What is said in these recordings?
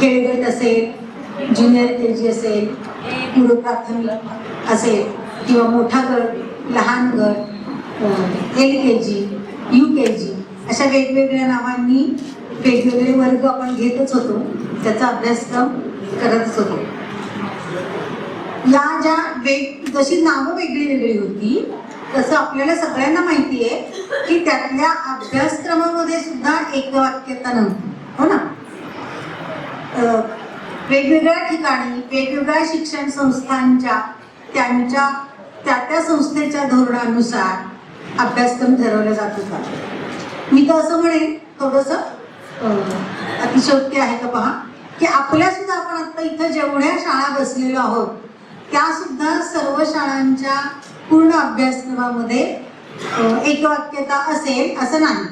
खेळगट असेल junior K जी असेल पूर्व प्राथमिक असेल किंवा मोठा गट लहान गट एल के जी यू के जी अशा वेगवेगळ्या नावांनी वेगवेगळे वर्ग आपण घेतच होतो. त्याचा अभ्यासक्रम करतच होतो. या ज्या वेग जशी नावं वेगळी वेगळी होती तसं आपल्याला सगळ्यांना माहिती आहे की त्यातल्या अभ्यासक्रमामध्ये सुद्धा एकवाक्यता नव्हती. हो ना? वेगवेगळ्या ठिकाणी वेगवेगळ्या शिक्षण संस्थांच्या त्यांच्या त्या त्या संस्थेच्या धोरणानुसार अभ्यासक्रम ठरवला जात होता मी तर असं म्हणेन थोडंसं अतिशयोक्ती आहे का पहा की आपल्या सुद्धा आपण आता इथं जेवढ्या शाळा बसलेलो आहोत त्या सुद्धा सर्व शाळांच्या पूर्ण अभ्यासक्रमामध्ये एकवाक्यता असेल असं नाही.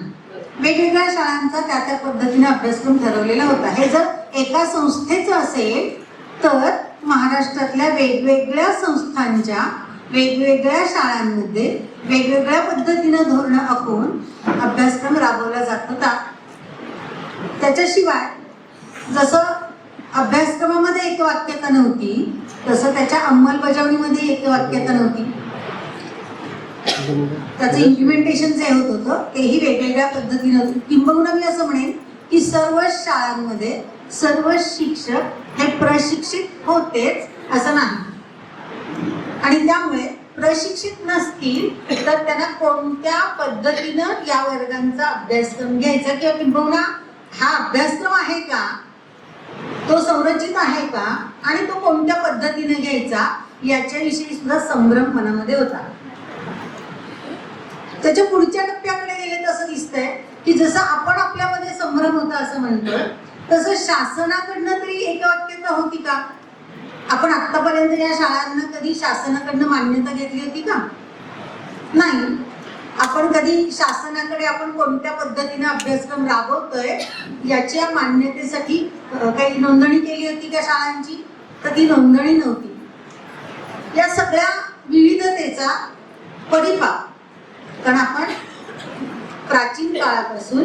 वेगवेगळ्या शाळांचा त्या त्या पद्धतीने अभ्यासक्रम ठरवलेला होता. हे जर एका संस्थेचं असेल तर महाराष्ट्रातल्या वेगवेगळ्या संस्थांच्या वेगवेगळ्या शाळांमध्ये वेगवेगळ्या पद्धतीनं धोरणं आखून अभ्यासक्रम राबवला जात होता. त्याच्याशिवाय जसं अभ्यासक्रमामध्ये एक वाक्यता नव्हती तसं त्याच्या अंमलबजावणीमध्ये एक वाक्यता नव्हती. त्याचं इम्प्लिमेंटेशन जे होत होतं तेही वेगवेगळ्या पद्धतीनं होतं. किंबहुना मी असं म्हणेन की सर्व शाळांमध्ये सर्व शिक्षक हे प्रशिक्षित होतेच असं नाही. आणि त्यामुळे प्रशिक्षित नसतील तर त्यांना कोणत्या पद्धतीनं या वर्गांचा अभ्यासक्रम घ्यायचा किंवा किंबहुना हा अभ्यासक्रम आहे का? तो संरचित आहे का? आणि तो कोणत्या पद्धतीने घ्यायचा? याच्याविषयी सुद्धा संभ्रम मनामध्ये होता. त्याच्या पुढच्या टप्प्याकडे गेले तसं दिसतंय की जसं आपण आपल्यामध्ये संभ्रम होता असं म्हणतो तसं शासनाकडनं तरी एकवाक्यता होती का? आपण आतापर्यंत या शाळांना कधी शासनाकडनं मान्यता घेतली होती का? नाही. आपण कधी शासनाकडे आपण कोणत्या पद्धतीने अभ्यासक्रम राबवतोय याच्या मान्यतेसाठी काही नोंदणी केली होती का शाळांची? तर ती नोंदणी नव्हती. या सगळ्या विविधतेचा परिपाक. कारण आपण प्राचीन काळापासून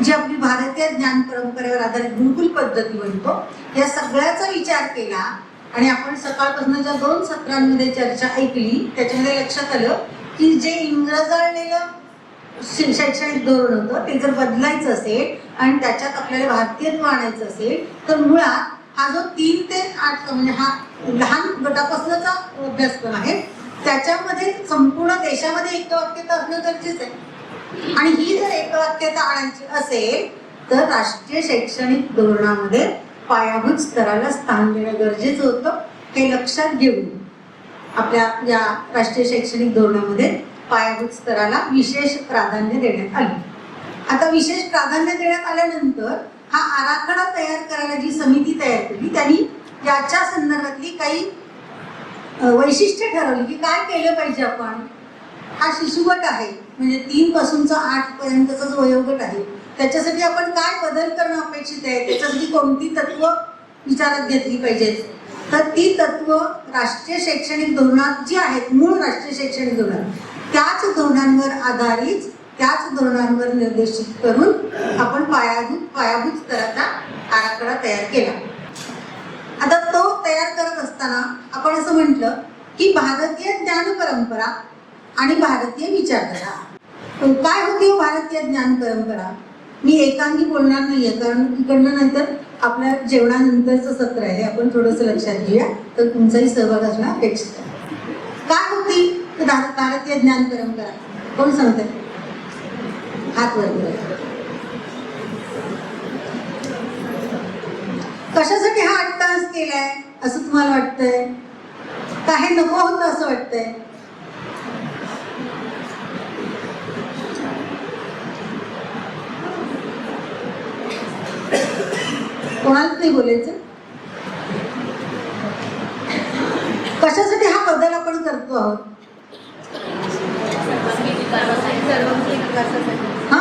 जी आपली भारतीय ज्ञान परंपरेवर आधारित गुरुकुल पद्धती म्हणतो या सगळ्याचा विचार केला आणि आपण सकाळपासून ज्या दोन सत्रांमध्ये चर्चा ऐकली त्याच्यामध्ये लक्षात आलं की जे इंग्रजाळलेलं शि- शैक्षणिक धोरण होतं ते जर बदलायचं असेल आणि त्याच्यात आपल्याला भारतीयत्व आणायचं असेल तर मुळात हा जो तीन ते आठ म्हणजे हा लहान गटापासूनचा अभ्यासक्रम आहे त्याच्यामध्ये संपूर्ण देशामध्ये एक वाक्य तर असणं गरजेचं आहे. आणि ही जर एकवाक्यता आणायची असेल तर राष्ट्रीय शैक्षणिक धोरणामध्ये पायाभूत स्तराला स्थान देणं गरजेचं होतं हे लक्षात घेऊन. आपल्या या राष्ट्रीय शैक्षणिक धोरणामध्ये पायाभूत स्तराला विशेष प्राधान्य देण्यात आले. आता विशेष प्राधान्य देण्यात आल्यानंतर हा आराखडा तयार करायला जी समिती तयार केली त्यांनी याच्या संदर्भातली काही वैशिष्ट्य ठरवली की काय केलं पाहिजे आपण? हा शिशुगट आहे. म्हणजे तीन पासूनचा आठ पर्यंतचा जो वयोगट आहे त्याच्यासाठी आपण काय बदल करणं अपेक्षित आहे? त्याच्यासाठी कोणती तत्व विचारात घेतली पाहिजेत तर ती तत्व राष्ट्रीय शैक्षणिक धोरणात जी आहेत मूळ राष्ट्रीय शैक्षणिक धोरणात त्याच धोरणांवर आधारित त्याच धोरणांवर निर्देशित करून आपण पायाभूत पायाभूत स्तराचा आराखडा तयार केला. आता तो तयार करत असताना आपण असं म्हटलं की भारतीय ज्ञान परंपरा आणि भारतीय विचारधारा पण काय होती हो भारतीय ज्ञान परंपरा? मी एकांगी बोलणार नाहीये कारण इकडनं नंतर आपल्या जेवणानंतरचं सत्र आहे आपण थोडंसं लक्षात घेऊया. तर तुमचाही सहभाग असणं अपेक्षित आहे. काय होती? तर भारतीय ज्ञान परंपरा. कोण सांगते हात वर कशासाठी हा अट्टास केलाय असं तुम्हाला वाटतंय? का हे नको होतं असं वाटतंय? कोणालाच नाही बोलायचं? कशासाठी हा बदल आपण करतो आहोत? हा?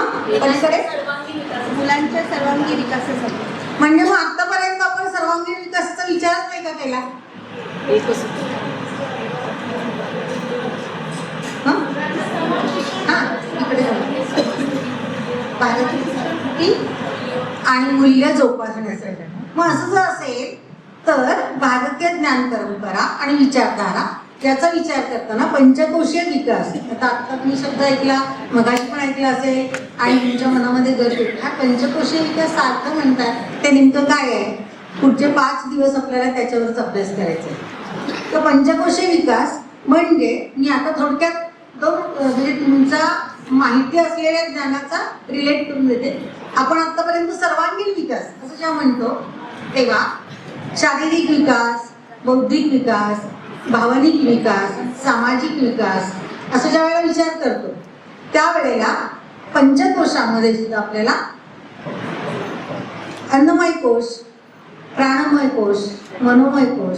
मुलांच्या सर्वांगीण विकासासाठी. म्हणजे मग आतापर्यंत आपण सर्वांगीण विकासाचा विचारच नाही का केला? हा? हा, इकडे. आणि मूल्य जोपासण्यासाठी. मग असं जर असेल तर भारतीय ज्ञान परंपरा आणि विचारधारा याचा विचार करताना पंचकोशीय विकास आता आता तुम्ही शब्द ऐकला मगाशी पण ऐकला असेल आणि तुमच्या मनामध्ये घर हा पंचकोशीय विकास अर्थ म्हणतात ते नेमकं काय आहे? पुढचे पाच दिवस आपल्याला त्याच्यावरच अभ्यास करायचा आहे. तर पंचकोशीय विकास म्हणजे मी आता थोडक्यात दोन म्हणजे तुमचा माहिती असलेल्या ज्ञानाचा रिलेट करून देते. आपण आतापर्यंत सर्वांगीण विकास असं जेव्हा म्हणतो तेव्हा शारीरिक विकास बौद्धिक विकास भावनिक विकास सामाजिक विकास असं ज्या वेळेला विचार करतो त्यावेळेला पंचकोशामध्ये सुद्धा आपल्याला अन्नमय कोश प्राणमय कोश मनोमय कोश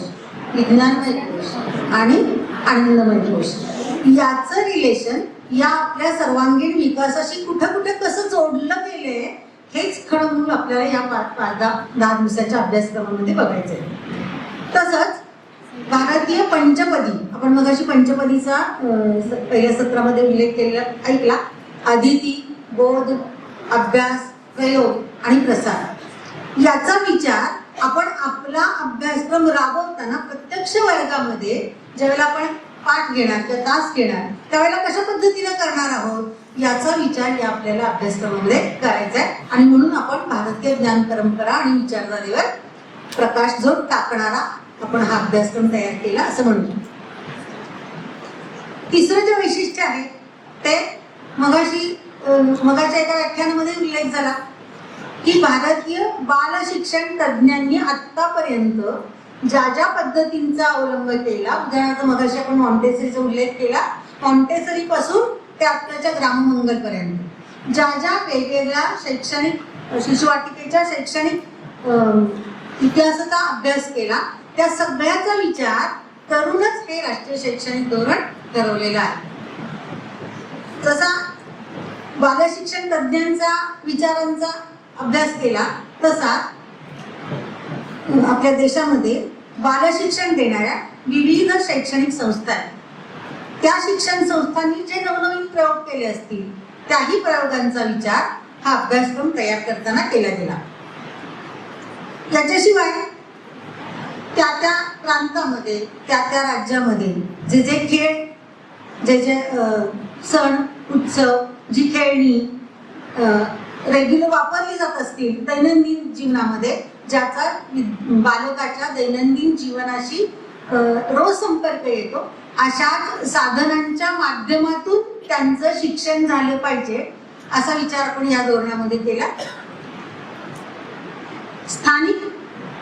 विज्ञानमय कोश आणि आनंदमय कोश. याचं रिलेशन या आपल्या सर्वांगीण विकासाशी कुठं कुठं कसं जोडलं गेलंय हेच खरं आपल्याला या पाच दहा दिवसाच्या अभ्यासक्रमामध्ये बघायचं आहे तसंच भारतीय पंचपदी आपण मगाशी पंचपदीचा पहिल्या सत्रामध्ये उल्लेख केलेला ऐकला? अदिती बोध अभ्यास प्रयोग आणि प्रसार. याचा विचार आपण आपला अभ्यासक्रम राबवताना प्रत्यक्ष वर्गामध्ये ज्यावेळेला आपण पाठ घेणार किंवा तास घेणार त्यावेळेला कशा पद्धतीने करणार आहोत याचा विचार या आपल्याला अभ्यासक्रमामध्ये करायचा आहे. आणि म्हणून आपण भारतीय ज्ञान परंपरा आणि विचारधारेवर प्रकाश जो टाकणारा आपण हा अभ्यासक्रम तयार केला असं म्हणतो तिसरं जे वैशिष्ट्य आहे ते मगाशी मगाच्या एका व्याख्यानामध्ये उल्लेख झाला की भारतीय बाल शिक्षण तज्ज्ञांनी आतापर्यंत ज्या ज्या पद्धतींचा अवलंब केला उदाहरणार्थ मगाशी आपण मॉन्टेसरीचा उल्लेख केला मॉन्टेसरी पासून ते आत्ताच्या ग्राममंगलपर्यंत ज्या ज्या वेगवेगळ्या शैक्षणिक शिशुवाटिकेच्या शैक्षणिक इतिहासाचा अभ्यास केला त्या सगळ्याचा विचार करूनच हे राष्ट्रीय शैक्षणिक धोरण ठरवलेलं आहे. जसा बालशिक्षण तज्ज्ञांचा विचारांचा अभ्यास केला तसा आपल्या देशामध्ये बालशिक्षण देणाऱ्या विविध शैक्षणिक संस्था आहेत. त्या शिक्षण संस्थांनी जे नवनवीन प्रयोग केले असतील त्याही प्रयोगांचा विचार हा अभ्यासक्रम तयार करताना केला गेला. त्याच्याशिवाय त्या त्या प्रांतामध्ये त्या त्या राज्यामध्ये जे जे खेळ जे जे सण उत्सव जी खेळणी रेग्युलर वापरली जात असतील दैनंदिन जीवनामध्ये ज्याचा बालकाच्या दैनंदिन जीवनाशी रोज संपर्क येतो अशा साधनांच्या माध्यमातून त्यांचं शिक्षण झालं पाहिजे असा विचार आपण या धोरणामध्ये केला. स्थानिक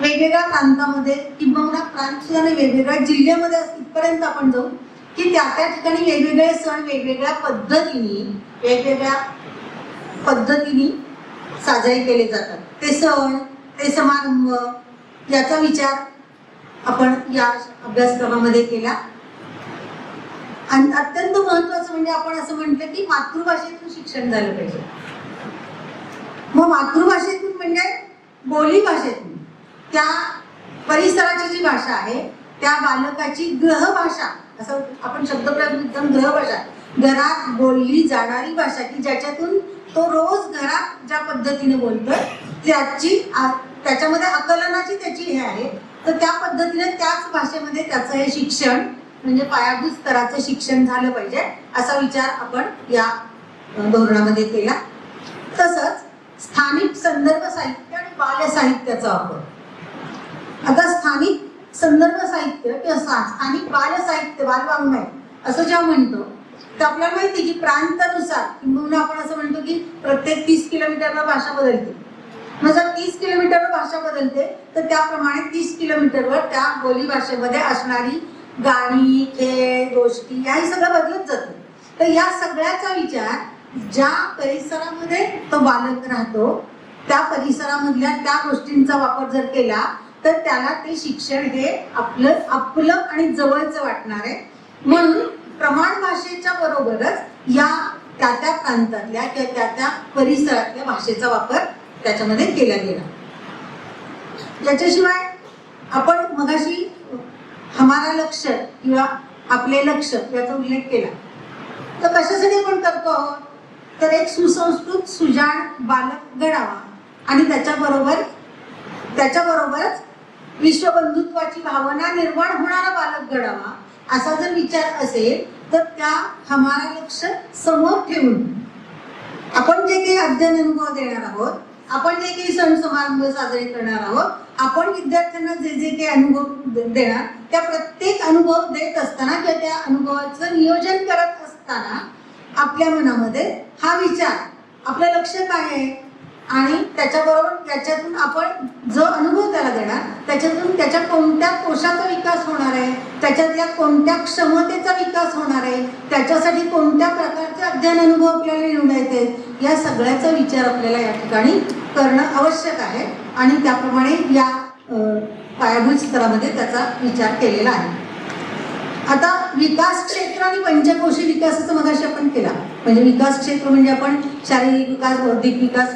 वेगवेगळ्या प्रांतामध्ये किंबहुना प्रांत सुद्धा वेगवेगळ्या जिल्ह्यामध्ये इथपर्यंत आपण जाऊ की त्या त्या ठिकाणी वेगवेगळे सण वेगवेगळ्या पद्धतीने वेगवेगळ्या पद्धतीने साजरे केले जातात. ते सण ते समारंभ याचा विचार आपण या अभ्यासक्रमामध्ये केला. आणि अत्यंत महत्वाचं म्हणजे आपण असं म्हटलं की मातृभाषेतून शिक्षण झालं पाहिजे. मग मातृभाषेतून म्हणजे बोली भाषेतून त्या परिसराची जी भाषा आहे त्या बालकाची ग्रहभाषा असं आपण शब्दप्रयोग एकदम ग्रहभाषा घरात बोलली जाणारी भाषा की ज्याच्यातून तो रोज घरात ज्या पद्धतीने बोलतोय त्याची त्याच्यामध्ये आकलनाची त्याची हे आहे. तर त्या पद्धतीने त्याच भाषेमध्ये त्याचं हे शिक्षण म्हणजे पायाभूत स्तराचं शिक्षण झालं पाहिजे असा विचार आपण या धोरणामध्ये केला. तसंच स्थानिक संदर्भ साहित्य आणि बाल साहित्याचा वापर आता स्थानिक संदर्भ साहित्य किंवा स्थानिक बाल साहित्य बालवाङ्मय असं जेव्हा म्हणतो तर आपल्याला माहिती की प्रांतानुसार किंबहुना आपण असं म्हणतो की प्रत्येक तीस किलोमीटरला भाषा बदलते. मग जर तीस किलोमीटरवर भाषा बदलते तर त्याप्रमाणे तीस किलोमीटरवर त्या बोली भाषेमध्ये असणारी गाणी खेळ गोष्टी याही सगळं बदलत जातं. तर या सगळ्याचा विचार ज्या परिसरामध्ये तो बालक राहतो त्या परिसरामधल्या त्या गोष्टींचा वापर जर केला तर त्याला ते शिक्षण हे आपलं आपलं आणि जवळचं वाटणार आहे. म्हणून प्रमाण भाषेच्या बरोबरच या त्या त्या प्रांतातल्या किंवा त्या त्या परिसरातल्या भाषेचा वापर त्याच्यामध्ये केला गेला याच्याशिवाय आपण मगाशी हमारा लक्ष किंवा आपले लक्ष याचा उल्लेख केला. तर कशासाठी आपण करतो आहोत? तर एक सुसंस्कृत सुजाण बालक घडावा आणि त्याच्याबरोबर त्याच्याबरोबरच विश्वबंधुत्वाची भावना निर्माण होणारा बालक घडावा असा जर विचार असेल तर त्या हमारा लक्ष समोर ठेवून आपण जे काही अध्ययन अनुभव देणार आहोत आपण जे काही सण समारंभ साजरे करणार आहोत आपण विद्यार्थ्यांना जे जे काही अनुभव दे- देणार त्या प्रत्येक अनुभव देत असताना किंवा त्या अनुभवाचं नियोजन करत असताना आपल्या मनामध्ये हा विचार आपलं लक्ष काय आहे? आणि त्याच्याबरोबर त्याच्यातून आपण जो अनुभव त्याला देणार त्याच्यातून त्याच्या कोणत्या कोशाचा विकास होणार आहे त्याच्यातल्या कोणत्या क्षमतेचा विकास होणार आहे त्याच्यासाठी कोणत्या प्रकारचे अध्ययन अनुभव आपल्याला निवडायचे या सगळ्याचा विचार आपल्याला या ठिकाणी करणं आवश्यक आहे. आणि त्याप्रमाणे या पायाभूत स्तरामध्ये त्याचा विचार केलेला आहे. आता विकास क्षेत्र आणि पंचकोशी विकासाचा मगाशी आपण केला. म्हणजे विकास क्षेत्र म्हणजे आपण शारीरिक विकास बौद्धिक विकास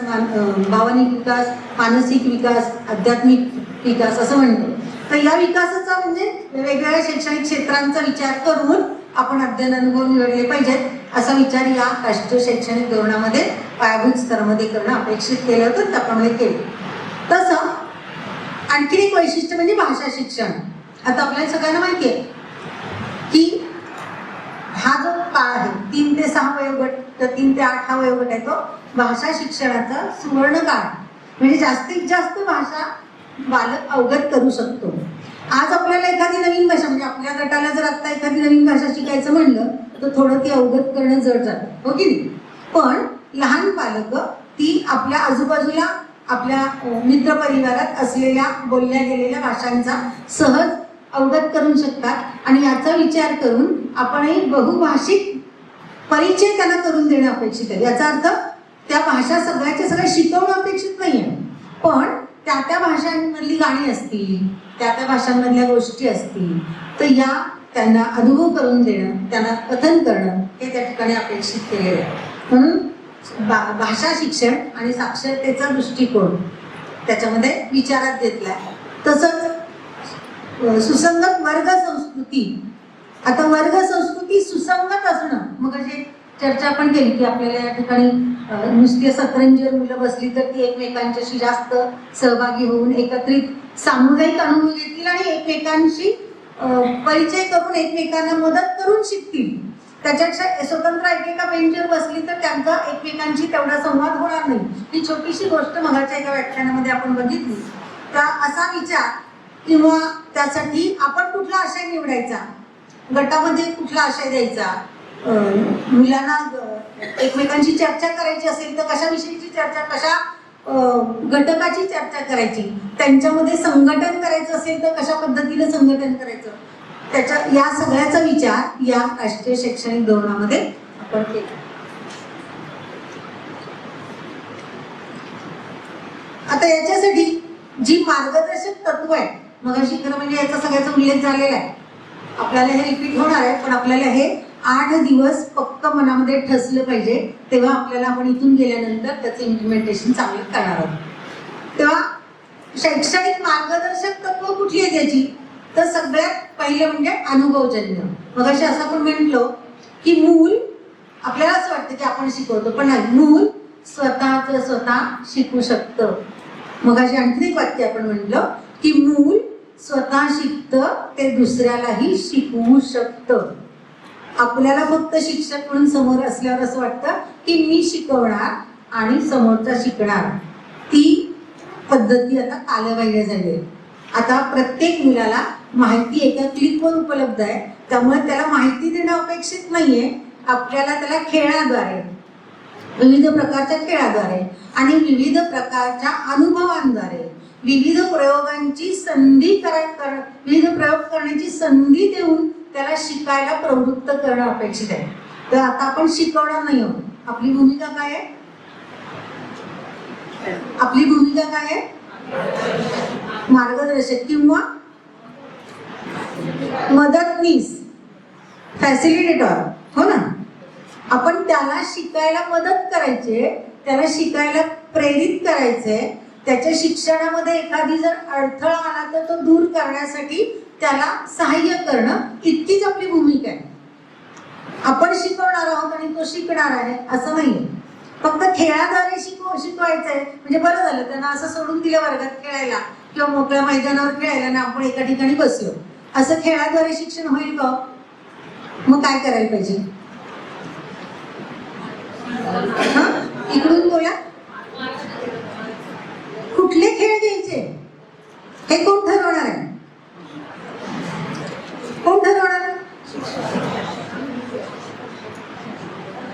भावनिक विकास मानसिक विकास आध्यात्मिक विकास असं म्हणतो. तर या विकासाचा म्हणजे वेगवेगळ्या शैक्षणिक क्षेत्रांचा विचार करून आपण अध्ययन अनुभव निवडले पाहिजेत असा विचार या राष्ट्रीय शैक्षणिक धोरणामध्ये पायाभूत स्तरामध्ये करणं अपेक्षित केलं होतं त्याप्रमाणे केलं. तसं आणखी एक वैशिष्ट्य म्हणजे भाषा शिक्षण. आता आपल्याला सगळ्यांना माहिती आहे की हा जो काळ आहे तीन ते सहा वयोगट तर तीन ते आठ हा वयोगट आहे तो भाषा शिक्षणाचा सुवर्ण काळ म्हणजे जास्तीत जास्त भाषा बालक अवगत करू शकतो. आज आपल्याला एखादी नवीन भाषा म्हणजे आपल्या गटाला जर आत्ता एखादी नवीन भाषा शिकायचं म्हणलं तर थोडं ती अवगत करणं जड जातं. हो की नाही? पण लहान पालक ती आपल्या आजूबाजूला आपल्या मित्रपरिवारात असलेल्या बोलल्या गेलेल्या भाषांचा सहज अवगत करू शकतात. आणि याचा विचार करून आपणही बहुभाषिक परिचय त्यांना करून देणं अपेक्षित आहे. याचा अर्थ त्या भाषा सगळ्याच्या सगळ्या शिकवणं अपेक्षित नाही आहे पण त्या त्या भाषांमधली गाणी असतील त्या त्या भाषांमधल्या गोष्टी असतील तर या त्यांना अनुभव करून देणं त्यांना कथन करणं हे त्या ठिकाणी अपेक्षित केलेलं आहे. म्हणून भा भाषा शिक्षण आणि साक्षरतेचा दृष्टिकोन त्याच्यामध्ये विचारात घेतला तसंच सुसंगत वर्ग संस्कृती. आता वर्ग संस्कृती सुसंगत असणं. मग असे चर्चा आपण केली की आपल्याला या ठिकाणी नुसती सतरंजीवर मुलं बसली तर ती एकमेकांच्याशी जास्त सहभागी होऊन एकत्रित सामुदायिक अनुभव घेतील आणि एकमेकांशी परिचय करून एकमेकांना मदत करून शिकतील. त्याच्यापेक्षा स्वतंत्र एकेका बेंचवर बसली तर त्यांचा एकमेकांशी तेवढा संवाद होणार नाही. ही छोटीशी गोष्ट मगाच्या एका व्याख्यानामध्ये आपण बघितली. तर असा विचार किंवा त्यासाठी आपण कुठला आशय निवडायचा? गटामध्ये कुठला आशय द्यायचा? मुलांना एकमेकांशी चर्चा करायची असेल तर कशाविषयीची चर्चा कशा घटकाची चर्चा करायची? त्यांच्यामध्ये संघटन करायचं असेल तर कशा पद्धतीने संघटन करायचं? त्याच्या या सगळ्याचा विचार या राष्ट्रीय शैक्षणिक धोरणामध्ये आपण केला. आता याच्यासाठी जी मार्गदर्शक तत्व आहे मग खरं म्हणजे याचा सगळ्याचा उल्लेख झालेला आहे. आपल्याला हे रिपीट होणार आहे पण आपल्याला हे आठ दिवस पक्क मनामध्ये ठसलं पाहिजे तेव्हा आपल्याला आपण इथून गेल्यानंतर त्याचं इम्प्लिमेंटेशन चांगलं करणार आहोत. तेव्हा शैक्षणिक मार्गदर्शक तत्व कुठली आहे त्याची तर सगळ्यात पहिलं म्हणजे अनुभवजन्य. मग असे असं आपण म्हटलो की मूल आपल्याला असं वाटतं की आपण शिकवतो पण नाही. मूल स्वतःच स्वतः शिकू शकतं. मग अशी आणखी एक वाक्य आपण म्हटलं की मूल स्वतः शिकतं ते दुसऱ्यालाही शिकवू शकतं. आपल्याला फक्त शिक्षक म्हणून समोर असल्यावर असं वाटतं की मी शिकवणार आणि समोरचा शिकणार. ती पद्धती आता कालबाह्य झाली. आहे आता प्रत्येक मुलाला माहिती एका क्लिकवर उपलब्ध आहे. त्यामुळे त्याला माहिती देणं अपेक्षित नाहीये. आपल्याला त्याला खेळाद्वारे विविध प्रकारच्या खेळाद्वारे आणि विविध प्रकारच्या अनुभवांद्वारे विविध प्रयोगांची संधी करा कर विविध प्रयोग करण्याची संधी देऊन त्याला शिकायला प्रवृत्त करणं अपेक्षित आहे. तर आता आपण शिकवणार नाही आहोत. आपली भूमिका काय आहे? आपली भूमिका काय आहे? मार्गदर्शक किंवा मदतनीस. फॅसिलिटेटर हो ना? आपण त्याला शिकायला मदत करायचे त्याला शिकायला प्रेरित करायचे त्याच्या शिक्षणामध्ये एखादी जर अडथळा आला तर तो दूर करण्यासाठी त्याला सहाय्य करणं इतकीच आपली भूमिका आहे. आपण शिकवणार आहोत आणि तो शिकणार आहे असं नाही फक्त खेळाद्वारे शिकव शिकवायचं आहे म्हणजे बरं झालं त्यांना असं सोडून दिलं वर्गात खेळायला किंवा मोकळ्या मैदानावर खेळायला ना आपण एका ठिकाणी बसलो. असं खेळाद्वारे शिक्षण होईल का? मग काय करायला पाहिजे? इकडून बोला. कुठले खेळ घ्यायचे? हे कोण ठरवणार आहे? कोण ठरवणार?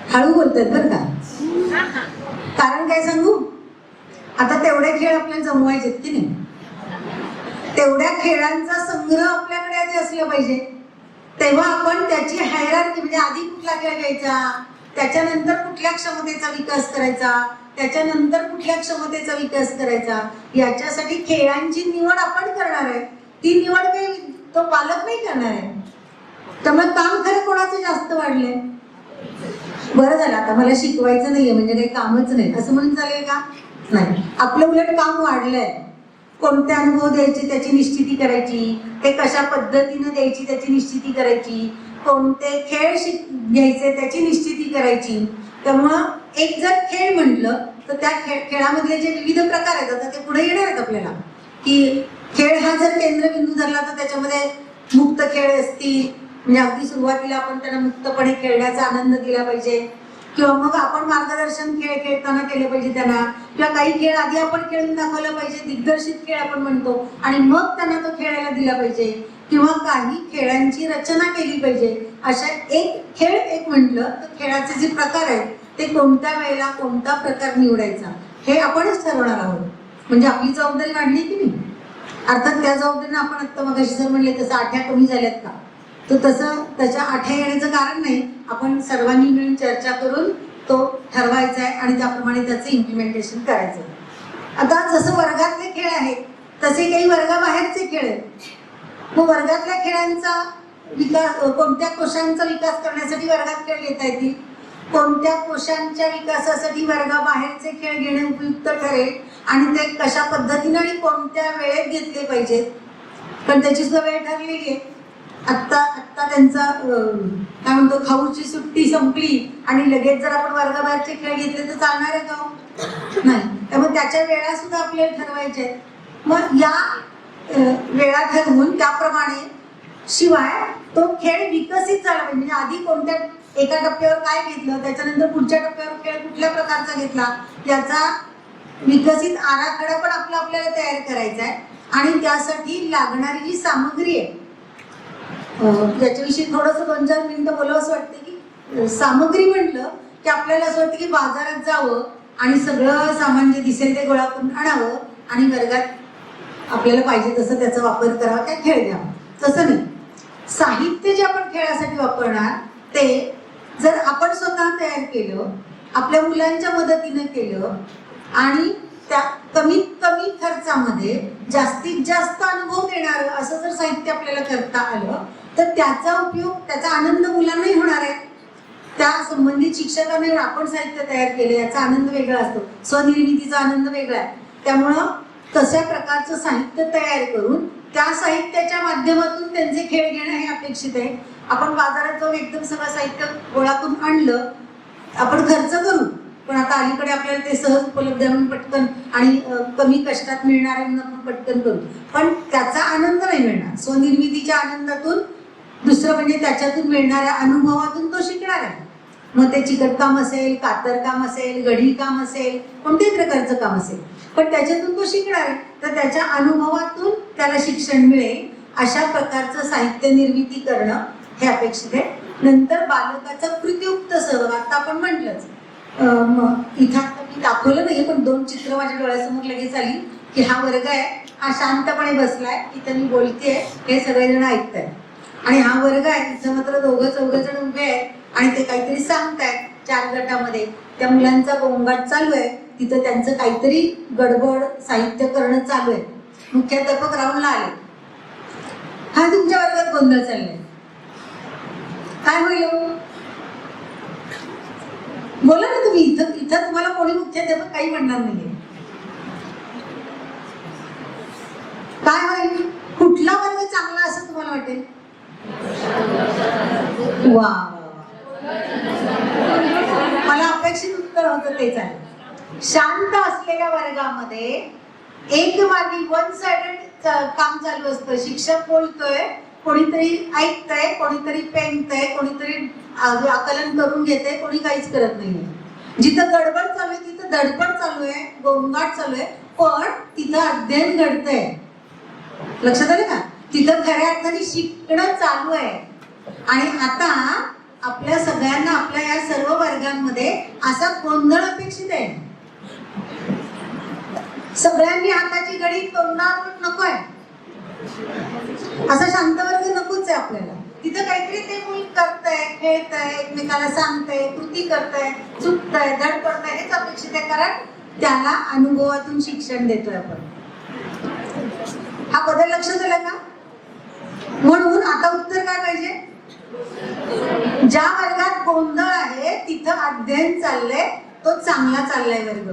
हळू बोलतात बरं का. कारण काय सांगू? आता तेवढे खेळ आपल्याला जमवायचे की नाही? तेवढ्या खेळांचा संग्रह आपल्याकडे आधी असला पाहिजे. तेव्हा आपण त्याची हायरार्की म्हणजे आधी कुठला खेळ घ्यायचा? त्याच्यानंतर कुठल्या क्षमतेचा विकास करायचा? त्याच्यानंतर कुठल्या क्षमतेचा विकास करायचा? याच्यासाठी खेळांची निवड आपण करणार आहे. ती निवड काही तो पालक नाही करणार आहे. त्यामुळे काम खरं कोणाचं जास्त वाढलंय? बरं झालं आता मला शिकवायचं नाहीये म्हणजे काही कामच नाही. असं म्हणून चालेल का? नाही. आपलं उलट काम वाढलंय. कोणते अनुभव द्यायचे त्याची निश्चिती करायची? ते कशा पद्धतीनं द्यायची त्याची निश्चिती करायची? कोणते खेळ शिक घ्यायचे त्याची निश्चिती करायची? त्यामुळं एक जर खेळ म्हटलं तर त्या खेळ खेळामधले जे विविध प्रकार आहेत आता ते पुढे येणार आहेत आपल्याला. की खेळ हा जर केंद्रबिंदू धरला तर त्याच्यामध्ये मुक्त खेळ असतील. म्हणजे अगदी सुरुवातीला आपण त्यांना मुक्तपणे खेळण्याचा आनंद दिला पाहिजे. किंवा मग आपण मार्गदर्शन खेळ खेळताना केले पाहिजे त्यांना. किंवा काही खेळ आधी आपण खेळून दाखवलं पाहिजे दिग्दर्शित खेळ आपण म्हणतो. आणि मग त्यांना तो खेळायला दिला पाहिजे. किंवा काही खेळांची रचना केली पाहिजे. अशा एक खेळ एक म्हटलं तर खेळाचे जे प्रकार आहेत ते कोणत्या वेळेला कोणता प्रकार निवडायचा हे आपणच ठरवणार आहोत. म्हणजे आपली जबाबदारी वाढली की नाही? अर्थात त्या जबाबदारीनं आपण आत्ता मग जर म्हणले तसं आठ्या कमी झाल्यात का? तर तसं त्याच्या आठ्या येण्याचं कारण नाही. आपण सर्वांनी मिळून चर्चा करून तो ठरवायचा आहे आणि त्याप्रमाणे त्याचं इम्प्लिमेंटेशन करायचं आहे. आता जसं वर्गातले खेळ आहेत तसे काही वर्गाबाहेरचे खेळ आहेत. मग वर्गातल्या खेळांचा विकास कोणत्या कोशांचा विकास करण्यासाठी वर्गात खेळ घेता येतील? कोणत्या कोशांच्या विकासासाठी वर्गाबाहेरचे खेळ घेणे उपयुक्त ठरेल? आणि ते कशा पद्धतीने आणि कोणत्या वेळेत घेतले पाहिजेत? पण त्याची सुद्धा वेळ ठरलेली आहे. आत्ता आत्ता त्यांचा काय म्हणतो खाऊची सुट्टी संपली आणि लगेच जर आपण वर्गाबाहेरचे खेळ घेतले तर चालणार आहे का हो? नाही. त्यामुळे त्याच्या वेळा सुद्धा आपल्याला ठरवायच्या आहेत. मग या वेळा ठरवून त्याप्रमाणे. शिवाय तो खेळ विकसित झाला पाहिजे म्हणजे आधी कोणत्या एका टप्प्यावर काय घेतलं त्याच्यानंतर पुढच्या टप्प्यावर खेळ कुठल्या प्रकारचा घेतला याचा विकसित आराखडा पण आपला आपल्याला तयार करायचा आहे. आणि त्यासाठी लागणारी जी सामग्री आहे त्याच्याविषयी याच्याविषयी थोडंसं दोन चार मिनिटं बोलावं असं वाटतं की सामग्री म्हटलं की आपल्याला असं वाटतं की बाजारात जावं आणि सगळं सामान जे दिसेल ते गोळा करून आणावं आणि वर्गात आपल्याला पाहिजे तसं त्याचा वापर करावा काय खेळ घ्यावा? तसं नाही. साहित्य जे आपण खेळासाठी वापरणार ते जर आपण स्वतः तयार केलं आपल्या मुलांच्या मदतीनं केलं आणि त्या कमीत कमी खर्चामध्ये जास्तीत जास्त अनुभव देणारं असं जर साहित्य आपल्याला करता आलं तर त्याचा उपयोग त्याचा आनंद मुलांनाही होणार आहे. त्या संबंधित शिक्षकांनी आपण साहित्य तयार केले याचा आनंद वेगळा असतो. स्वनिर्मितीचा आनंद वेगळा आहे. त्यामुळं तशा प्रकारचं साहित्य तयार करून त्या साहित्याच्या माध्यमातून त्यांचे खेळ घेणं हे अपेक्षित आहे. आपण बाजारात जाऊन एकदम सगळं साहित्य गोळा करून आणलं आपण खर्च करू पण आता अलीकडे आपल्याला ते सहज उपलब्ध म्हणून पटकन आणि कमी कष्टात मिळणाऱ्यांना पण पटकन करू. पण त्याचा आनंद नाही मिळणार. स्वनिर्मितीच्या आनंदातून दुसरं म्हणजे त्याच्यातून मिळणाऱ्या अनुभवातून तो शिकणार आहे. मग ते चिकटकाम असेल कातरकाम असेल गढीकाम असेल कोणत्याही प्रकारचं काम असेल. पण त्याच्यातून तो शिकणार. आहे तर त्याच्या अनुभवातून त्याला शिक्षण मिळेल अशा प्रकारचं साहित्य निर्मिती करणं हे अपेक्षित आहे. नंतर बालकाचा कृतियुक्त सहभाग आता आपण म्हटलंच मग इथं आता मी दाखवलं नाही पण दोन चित्र माझ्या डोळ्यासमोर लगेच आली की हा वर्ग आहे हा शांतपणे बसलाय इथं मी बोलतेय हे सगळेजण ऐकतायत. आणि हा वर्ग आहे तिथं मात्र दोघं चौघ जण उभे आहेत आणि ते काहीतरी सांगतायत चार गटामध्ये. त्या मुलांचा गोंगाट चालू आहे. तिथं त्यांचं काहीतरी गडबड साहित्य करणं चालू आहे. मुख्याध्यापक राऊंडला आले. हा तुमच्या वर्गात गोंधळ चाललाय. काय होईल हो? बोला ना तुम्ही इथं इथं तुम्हाला कोणी मुख्याध्यापक काही म्हणणार नाहीये. काय होईल? कुठला वर्ग चांगला असं तुम्हाला वाटेल? वा वा. मला अपेक्षित उत्तर होतं तेच आहे. शांत असलेल्या वर्गामध्ये एक मार्गी वन साइडेड काम चालू असतं. शिक्षक बोलतोय कोणीतरी ऐकतंय कोणीतरी पेंगतंय कोणीतरी आकलन करून घेते कोणी काहीच करत नाहीये. जिथं गडबड चालू आहे तिथं धडपड चालू आहे गोंगाट चालू आहे पण तिथं अध्ययन घडतंय. लक्षात आलं का? तिथं खऱ्या अर्थाने शिकणं चालू आहे. आणि आता आपल्या सगळ्यांना आपल्या या सर्व वर्गांमध्ये असा गोंधळ अपेक्षित आहे. सगळ्यांनी हाताची घडी तोंडावर नकोय. असा शांत वर्ग नकोच आहे आपल्याला. तिथं काहीतरी ते मूल करतंय खेळतय एकमेकाला सांगतय कृती करतंय चुकतंय धडपडतंय हेच अपेक्षित आहे. कारण त्याला अनुभवातून शिक्षण देतोय आपण. हा बदल लक्षात आला का? म्हणून आता उत्तर काय पाहिजे? ज्या वर्गात गोंधळ आहे तिथं अध्ययन चाललंय तो चांगला चाललाय वर्ग.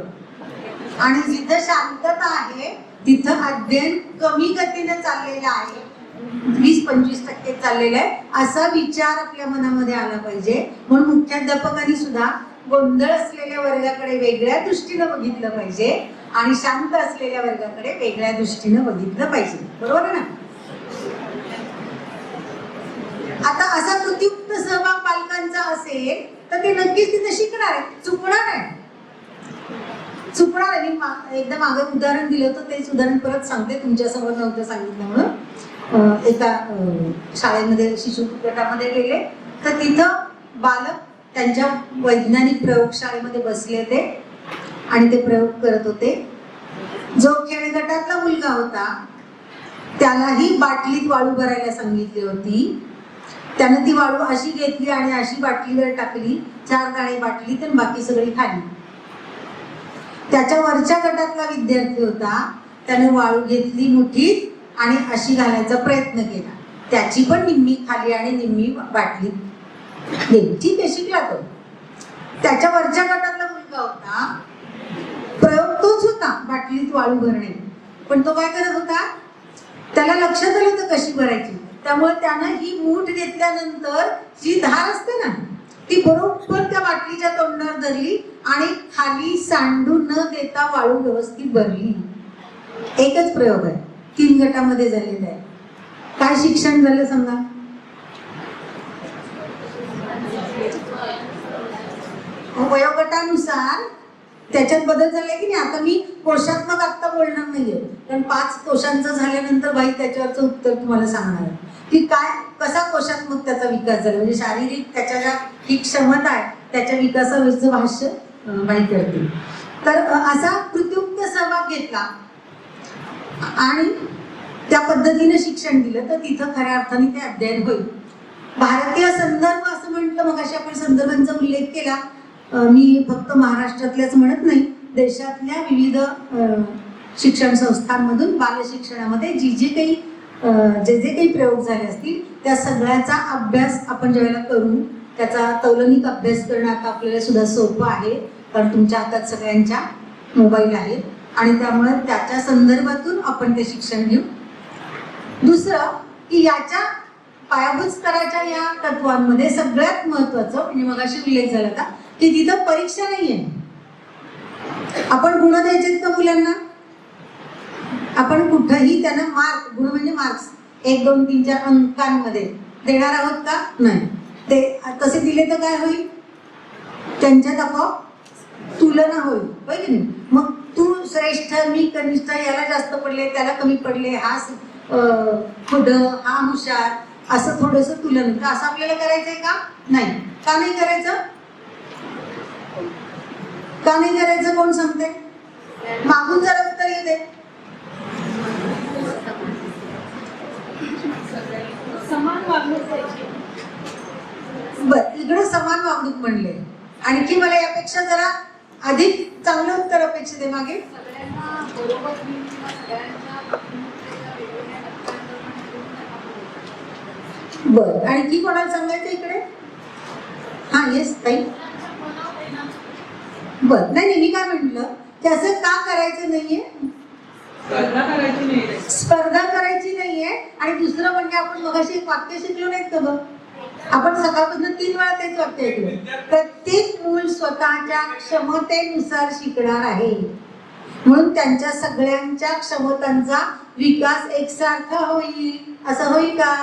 आणि जिथं शांतता आहे तिथं अध्ययन कमी गतीने चाललेलं आहे. वीस पंचवीस टक्के चाललेलं आहे. असा विचार आपल्या मनामध्ये आला पाहिजे. म्हणून मुख्याध्यापकांनी सुद्धा गोंधळ असलेल्या वर्गाकडे वेगळ्या दृष्टीनं बघितलं पाहिजे आणि शांत असलेल्या वर्गाकडे वेगळ्या दृष्टीनं बघितलं पाहिजे. बरोबर आहे ना? आता असा कृतियुक्त सहभाग पालकांचा असेल तर ते नक्कीच तिथे शिकणार आहे चुकणार आहे चुकणार आहे. मी एकदा मागे उदाहरण दिलं होतं तेच उदाहरण परत सांगते. तुमच्यासमोर नव्हतं सांगितलं म्हणून एका शाळेमध्ये शिशु गटामध्ये गेले. तर तिथं बालक त्यांच्या वैज्ञानिक प्रयोगशाळेमध्ये बसले होते आणि ते प्रयोग करत होते. जो खेळ गटातला मुलगा होता त्यालाही बाटलीत वाळू भरायला सांगितली होती. त्यानं ती वाळू अशी घेतली आणि अशी बाटलीवर टाकली. चार दाणे बाटली तर बाकी सगळी खाली. त्याच्या वरच्या गटातला विद्यार्थी होता. त्याने वाळू घेतली मुठीत आणि अशी घालायचा प्रयत्न केला. त्याची पण निम्मी खाली आणि निम्मी बाटलीत गेली ठीक आहे शिकला तो. त्याच्या वरच्या गटातला मुलगा होता. प्रयोग तोच होता बाटलीत वाळू भरणे. पण तो काय करत होता? त्याला लक्षात आलं होतं कशी भरायची. त्यामुळे त्यानं ही मूठ घेतल्यानंतर जी धार असते ना ती बरोबर त्या बाटलीच्या तोंडावर धरली आणि खाली सांडू न देता वाळू व्यवस्थित भरली. एकच प्रयोग आहे. तीन गटामध्ये झालेला आहे. काय शिक्षण झालं सांगा? वयोगटानुसार त्याच्यात बदल झालाय की नाही? आता मी कोशात्मक आत्ता बोलणार नाहीये. कारण पाच कोशांचं झाल्यानंतर बाई त्याच्यावरचं उत्तर तुम्हाला सांगणार आहे. की काय कसा कोशात्मक त्याचा विकास झाला? म्हणजे शारीरिक त्याच्या ज्या ही क्षमता आहे त्याच्या विकासावरचं भाष्य माहिती करते तर असा कृत्युक्त सहभाग घेतला आणि त्या पद्धतीने शिक्षण दिलं तर तिथं खऱ्या अर्थाने ते अध्ययन होईल. भारतीय संदर्भ असं म्हटलं मग आपण संदर्भांचा उल्लेख केला. मी फक्त महाराष्ट्रातल्याच म्हणत नाही देशातल्या विविध शिक्षण संस्थांमधून बालशिक्षणामध्ये जी जी काही जे जे काही प्रयोग झाले असतील त्या सगळ्याचा अभ्यास आपण ज्यावेळेला करू त्याचा तौलनिक अभ्यास करणं आता आपल्याला सुद्धा सोपं आहे कारण तुमच्या हातात सगळ्यांच्या मोबाईल आहेत. आणि त्यामुळे त्याच्या संदर्भातून आपण ते शिक्षण घेऊ. दुसरं की याच्या पायाभूत स्तराच्या या तत्वांमध्ये सगळ्यात महत्वाचं म्हणजे मगाशी उल्लेख झाला होता की तिथं परीक्षा नाही आहे आपण गुण द्यायचे का मुलांना? आपण कुठंही त्यांना मार्क गुण म्हणजे मार्क्स एक दोन तीन चार अंकांमध्ये देणार आहोत का? नाही. ते तसे दिले तर काय होईल? त्यांच्यात आपोआप तुलना होईल. होय की नाही? मग तू श्रेष्ठ मी कनिष्ठ याला जास्त पडले त्याला कमी पडले हा खुड पुढं हा हुशार असं थोडस तुलन. तर असं आपल्याला करायचंय का? नाही. का नाही करायचं? का नाही करायचं? कोण सांग मागून जरा उत्तर येऊ दे समान वागणूक द्यायची. बर इकडे समान वागणूक म्हणले आणखी मला यापेक्षा जरा अधिक चांगलं उत्तर अपेक्षित आहे मागे सगळ्यांना बरोबर घेऊन किंवा सगळ्यांच्या वागणुकीच्या वेगवेगळ्या टप्प्यांप्रमाणे बर. आणखी कोणाला सांगायचं इकडे? हा येस ताई. बर. नाही नाही मी काय म्हटलं? की असं का करायचं नाहीये? स्पर्धा करायची नाही स्पर्धा करायची नाहीये. आणि दुसरं म्हणजे आपण मगाशी एक वाक्य शिकलो नाहीत का बघ आपण सकाळपासून तीन वेळा तेच वाक्य ऐकलं. प्रत्येक मूल स्वतःच्या क्षमतेनुसार शिकणार आहे. म्हणून त्यांच्या सगळ्यांच्या क्षमतांचा विकास एकसारखा होईल. असं होईल का?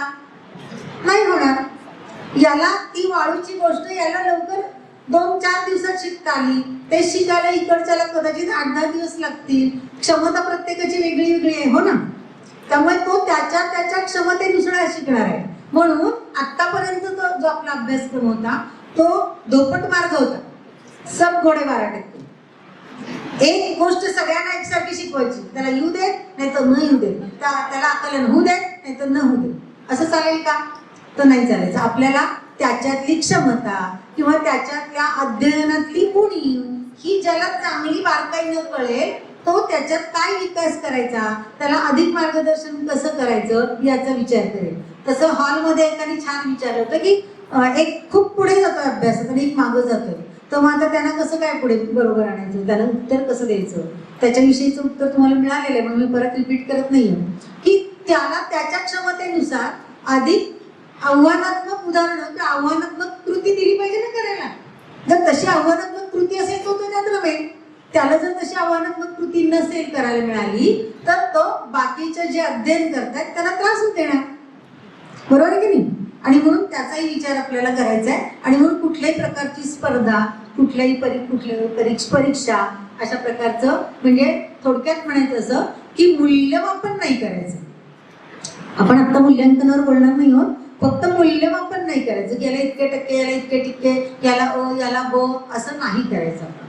नाही होणार. याला ती वाळूची गोष्ट याला लवकर दोन चार दिवसात शिकता आली. ते शिकायला इकडच्याला कदाचित आठ दहा दिवस लागतील. क्षमता प्रत्येकाची वेगळी वेगळी आहे हो ना? त्यामुळे तो त्याच्या त्याच्या क्षमतेनुसार शिकणार आहे. म्हणून आतापर्यंत तो जो आपला अभ्यासक्रम होता तो धोपट मार्ग होता. सब घोडे बारा टक्के एक गोष्ट सगळ्यांना एकसारखी शिकवायची. त्याला येऊ दे नाही तर न येऊ दे. त्याला आकलन होऊ दे नाही तर न होऊ दे. असं चालेल का? तर नाही चालायचं. आपल्याला त्याच्यातली क्षमता किंवा त्याच्यातल्या अध्ययनातली उणीव ही ज्याला चांगली बारकाईनं कळेल तो त्याच्यात काय विकास करायचा? त्याला अधिक मार्गदर्शन कसं करायचं याचा विचार करेल. तसं हॉलमध्ये एकाने छान विचारलं होतं की एक खूप पुढे जातो अभ्यासात आणि एक मागं जातोय. तर मग आता त्यांना कसं काय पुढे बरोबर आणायचं? त्याला उत्तर कसं द्यायचं? त्याच्याविषयीचं उत्तर तुम्हाला मिळालेलं आहे म्हणून मी परत रिपीट करत नाहीये. की त्याला त्याच्या क्षमतेनुसार अधिक आव्हानात्मक उदाहरणं किंवा आव्हानात्मक कृती दिली पाहिजे ना करायला. जर तशी आव्हानात्मक कृती असेल तो तो त्यात रमेल त्याला जर तशी आव्हानात्मक कृती नसेल करायला मिळाली तर तो बाकीचे जे अध्ययन करतायत त्यांना त्रास देणार. बरोबर आहे की नाही? आणि म्हणून त्याचाही विचार आपल्याला करायचा आहे. आणि म्हणून कुठल्याही प्रकारची स्पर्धा कुठल्याही परी कुठल्या परीक्षा अशा प्रकारचं म्हणजे थोडक्यात म्हणायचं असं की मूल्यमापन नाही करायचं. आपण आता मूल्यांकनावर बोलणार नाही आहोत. फक्त मूल्यमापन नाही करायचं की याला इतके टक्के याला इतके टक्के याला ओ याला बो असं नाही करायचं आपण.